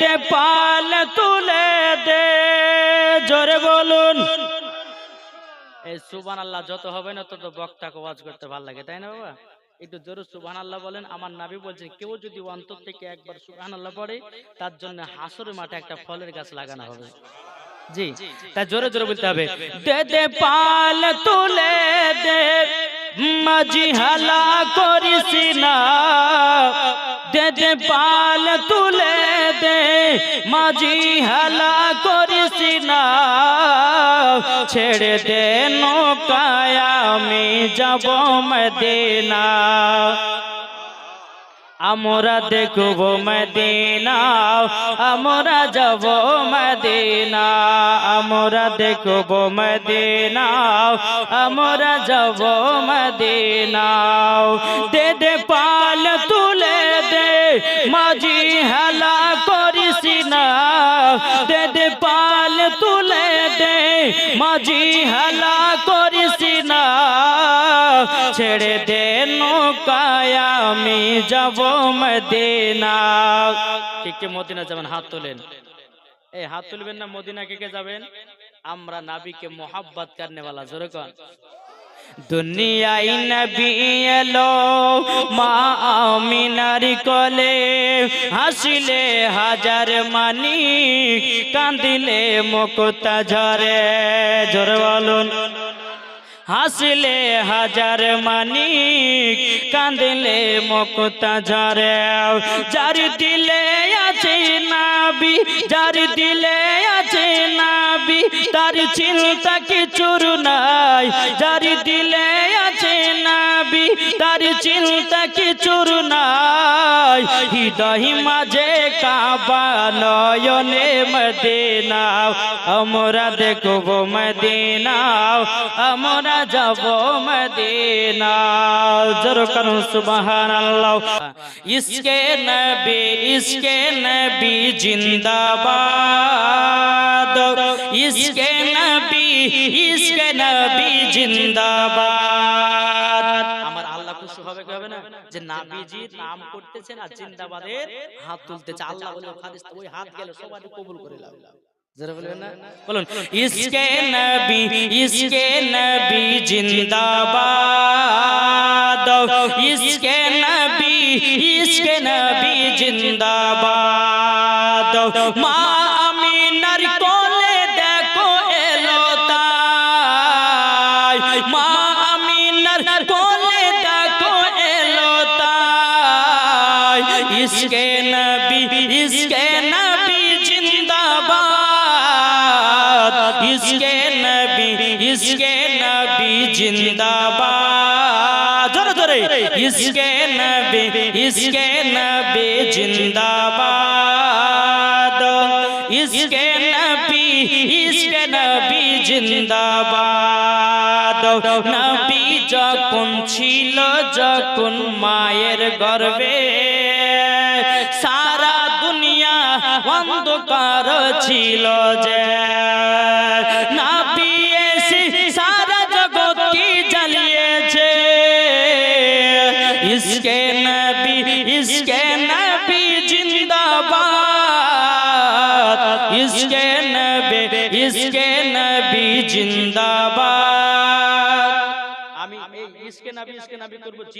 দে পাল তুলে দে, জোরে বলুন। এই সুবান আল্লাহ যত হবে না তত বক্তাকে ওয়াজ করতে ভালো লাগে, তাই না বাবা? একটু জোরে সুবহান আল্লাহ বলেন। আমার নাবি বলছেন, কেউ যদি অন্তর থেকে একবার সুবহান আল্লাহ পড়ে, তার জন্য হাসরের মাঠে একটা ফলের গাছ লাগানো হবে। জি তা জোরে জোরে বলতে হবে। দে দে পাল তুলে দে, মাঝি হালা করিস না। দে দে পাল তুলে দে, মাঝি হালা করিস না। ছেড়ে দে নৌকায়, আমি যাব মদিনা। আমরা দেখব মদিনা, আমরা যাব মদিনা। আমরা দেখব মদিনা, আমরা যাব মদিনা। দে দে পাল তুলে মাঝি হেলা করিস না। দে পাল তুলে দে। মাঝি হেলা করিস না। ছেড়ে দে নৌকায়, আমি যাব মদিনা। কে কে মদিনা যাবেন? হাত তোলেন। এই হাত তুলবেন না মদিনা কে কে যাবেন? আমরা নাবিকে মোহাব্বত করনে वाला জোরে কন। দুনিয়ায় নবী এলো, মা আমিনার কলে হাসিলে হাজার মানি, কান্দিলে মুক্তা ঝরে জোরে বলুন, হাসলে হাজার মানি কাঁদলে মুক্তা ঝরে যার দিলে আছে নাবি, যার দিলে আছে নাবি তার চিন্তা কিছুর নাই, যার দিলে আছে নাবি, তার চিন্তা কিছুর নাই। হৃদয় মাঝে কাবা নয়নে মদিনা আমরা দেখব মদিনা আমরা যাব মদিনা জোর করুন, সুবহানাল্লাহ। ইসকে নবী ইসকে নবী, জিন্দাবাদ। ইসকে নবী ইসকে নবী জিন্দাবাদ। আমার আল্লাহ খুশি হবে কি হবে না? যে নাবিজি নাম করতেছেন আর জিন্দাবাদের হাত তুলতেছে। আল্লাহ বলে হাদিস ওই হাত গেল সবাই কবুল করে না? বলুন ইসকে নবী ইসকে নবী জিন্দাবাদ। ইসকে নবী ইসকে নবী জিন্দাবাদ। মা ইসকে নবী ইসকে নবী জিন্দাবাদ। ইসকে নবী ইসকে নবী জিন্দাবাদ। নবী যখন ছিল, যখন মায়ের গর্ভে সারা দুনিয়া অন্ধকার ছিল যে নবী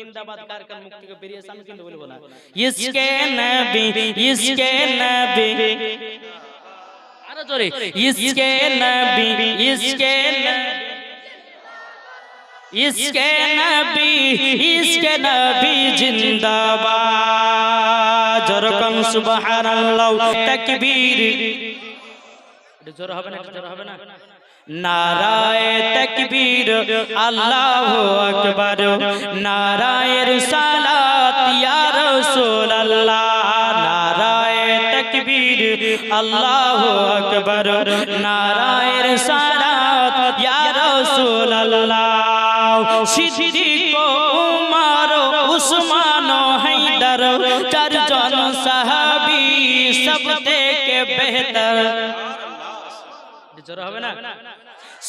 জিন্দাবাদ কার কার মুখ থেকে বেরিয়েছে আমি কিন্তু বলব না। ইসকে নবী ইসকে নবী। আরও জোরে ইসকে নবী ইসকে নবী। ইসকে নবী ইসকে নবী জিন্দাবাদ। জরকম সুবহানাল্লাহ তাকবীর। জোর হবে না জোর হবে না। নারায় তকবীর, আল্লাহ আকবার। নারায়ের সালাত ইয়া রাসূলুল্লাহ। নারায় তকবীর, আল্লাহ আকবার। নারায়ের সালাত ইয়া রাসূলুল্লাহ। সিদ্দিক উমর, উসমান হায়দার, চারজন সাহাবী সব থেকে বেহতর। জোর হবে না?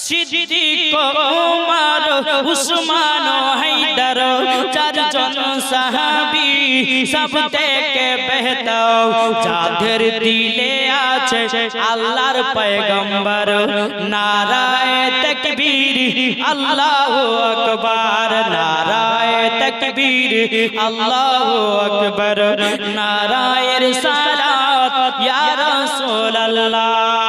সিদ্দিক ওমর, উসমান হায়দার, চারজন সাহাবী সব থেকে বেহতর যাদের দিলে আছে আল্লাহর পয়গম্বর। নারায়ে তাকবীর, আল্লাহু আকবার। নারায়ে তাকবীর, আল্লাহু আকবার। নারায়ে রিসালাত ইয়া রাসূলুল্লাহ।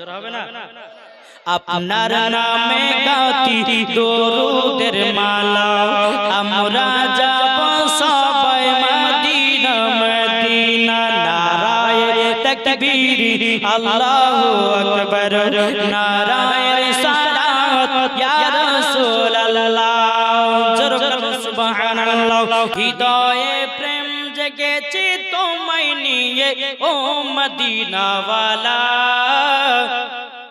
জোর হবে না। আপনার নামে গাতি দরুদের মালা। আমরা যাব সবাই মদিনা মদিনা। নারায়ে তাকবীর। আল্লাহু আকবার। নারায়ে রিসালাত ইয়া রাসূলুল্লাহ। জোর করুন সুবহানাল্লাহ। হৃদয়ে ও মদিনাওয়ালা।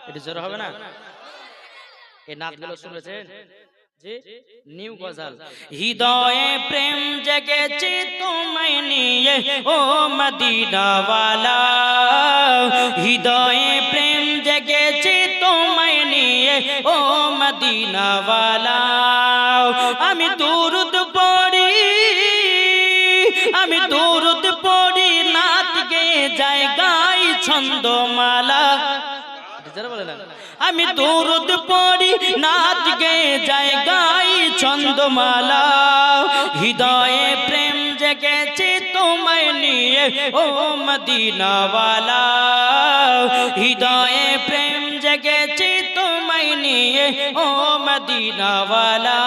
এটা জোর হবে না? নাচগুলো শুনেছেন? নিউ গজাল। হৃদয়ে প্রেম জেগেছে তোমায় নিয়ে, ও মদিনাওয়ালা। হৃদয়ে প্রেম জেগেছে তোমায় নিয়ে, ও মদিনাওয়ালা। আমি দুরুদ পড়ি, আমি দুরুদ পড়ি নাত গাই ছন্দমালা। আমি দৌরদ পড়ি নাচ গে গাই ছন্দমালা। হৃদয়ে প্রেম জেগেছে তোমায় নিয়ে, ও মদিনাওয়ালা। হৃদয়ে প্রেম জেগেছে তোমায় নিয়ে, ও মদিনাওয়ালা।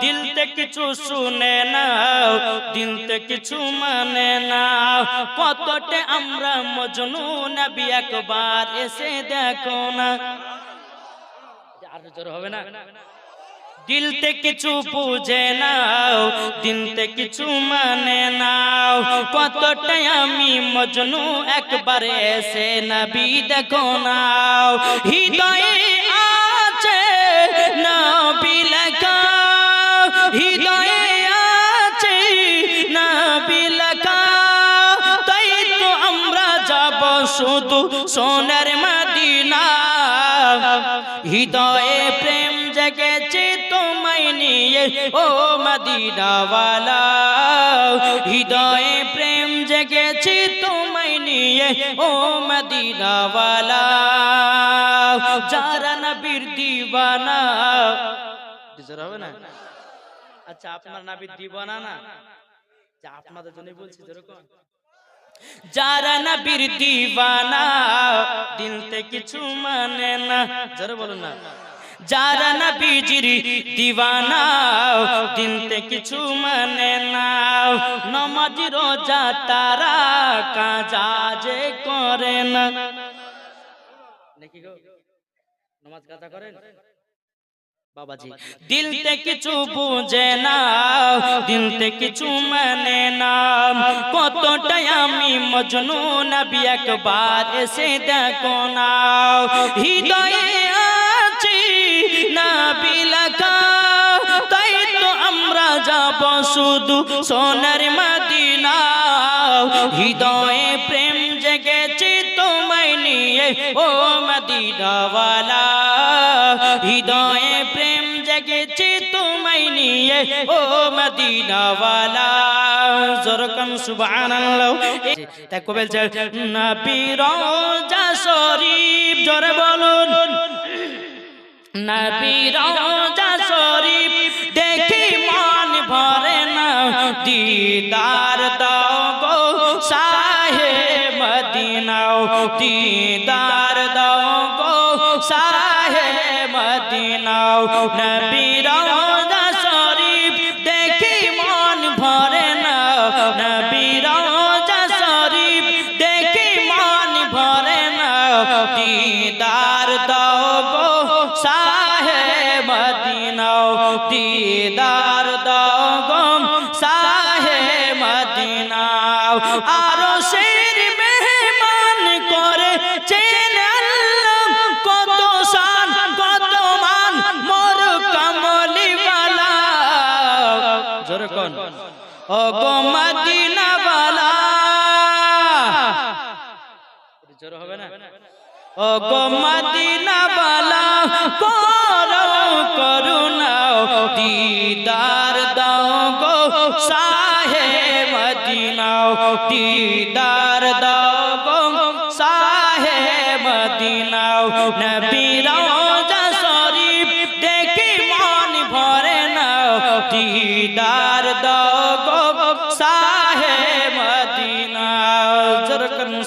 দিল তে কিছু শুনে না দিল তে কিছু মানে না কতটে আমরা মজনু নবী একবার এসে দেখো না। আর জোর হবে না? দিলতে কিছু বুঝে নাও দিলতে কিছু মানে নাও। কতটাই আমি মজনু একবার এসে নবী দেখো নাও। হৃদয়ে শুধু সোনার মদিনা। হৃদয়ে প্রেম জেগেছে তোমায় নিয়ে, ও মদিনাওয়ালা। হৃদয়ে প্রেম জেগেছে তোমায় নিয়ে, ও মদিনাওয়ালা। যারা দিওয়ানা। জোর হবে না? আচ্ছা আপনার নবীর দিওয়ানা না? যা আপনাদের জন্য বলছি, যেরকম। যারা নবীর দিওয়ানা দিলতে কিছু মানে না। যারা বলুন না। যারা নবীজির দিওয়ানা দিলতে কিছু মানে না। নমাজ, রোজা, তারা কাজা যে করে না। নাকি গো? নমাজ কাজা করেন? বাবাজি দিলতে কিছু বুঝে না দিলতে কিছু মানে না কতটাই আমি মজনু নবী একবার এসে দেখো না হৃদয়ে আছে নবী লেখা তাই তো আমরা যাব শুধু সোনার মদিনা হৃদয়ে প্রেম জেগেছে তোমায় নিয়ে। ও মদিনাওয়ালা। হৃদয়ে তোমায় নিয়ে, ও মদিনাওয়ালা। জরকম সুবহানাল্লাহ। তাই কবে নবী রওজা শরীফ, জোরে বলুন। নবী রওজা শরীফ, দেখি মন ভরে না। দিদার দাও গো শাহে মদিনাও। দিদার দাও গো দিলাও নবীর শরীফ দেখি মন ভরে না নবীর শরীফ দেখি মন ভরে না দিদার দাও গো সাহে মদিনাও। দিদার দাও গো সাহে আ মদিনাওয়ালা। জোর হবে না? ও গো মদিনাওয়ালা করো করুণা দিদার দাও গো সাহে মদিনা দিদার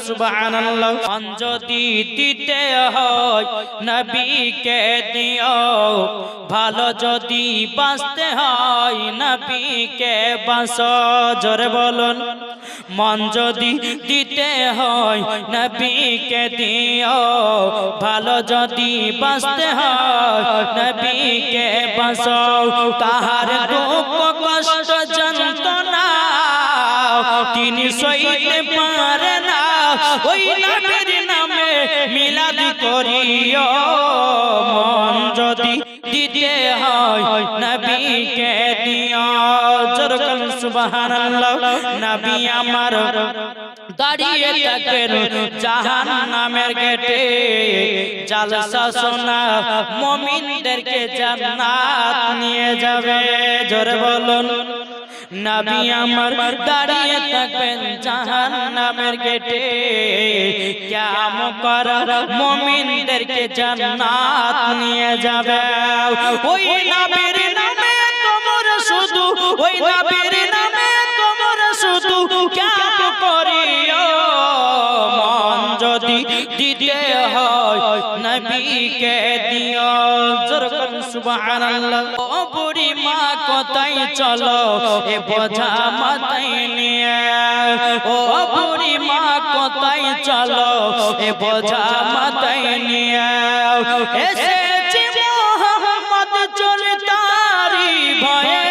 সুবহানাল্লাহ। হয়, নবীকে দিও। ভালো যদি বাঁচতে হয়, নবীকে বাঁচ। জোরে বলুন। মন যদি দিতে হয়, নবীকে দিও। ভালো যদি বাঁচতে হয়, নবীকে বাঁচাও তাহার দুঃখ কষ্ট যন্ত্রণা, তিনি সইতে পারে ওই নবীর নামে মিলাদ করিও। মন যদি দিতে হয়, নবীকে দিও। জরকন সুবহানাল্লাহ, নবী আমার দাঁড়িয়ে থাকেন জাহান নামের গেটে। জালসা সোনা মমিনদেরকে জান্নাত নিয়ে যাবে। জোরে বলুন। নবী আমার দাঁড়িয়ে থাকবেন জাহান নামের গেটে। ক্যাম কর মমিনদেরকে জান্নাত নিয়ে যাবে। ওই নবীর নামে তোমার শুধু ওই নবীর নামে তোমার শুধু ক্যাম করিও। মন যদি দিতে হয় নবীকে দিও। জরকন সুবহানাল্লাহ। কোথায় চলো, এ বোঝা মাথায় নিয়ে। ও বুড়ি মা, কোথায় চলো, এ বোঝা মাথায় নিয়ে। এসেছি মোহাম্মদ চলে তারি ভয়ে।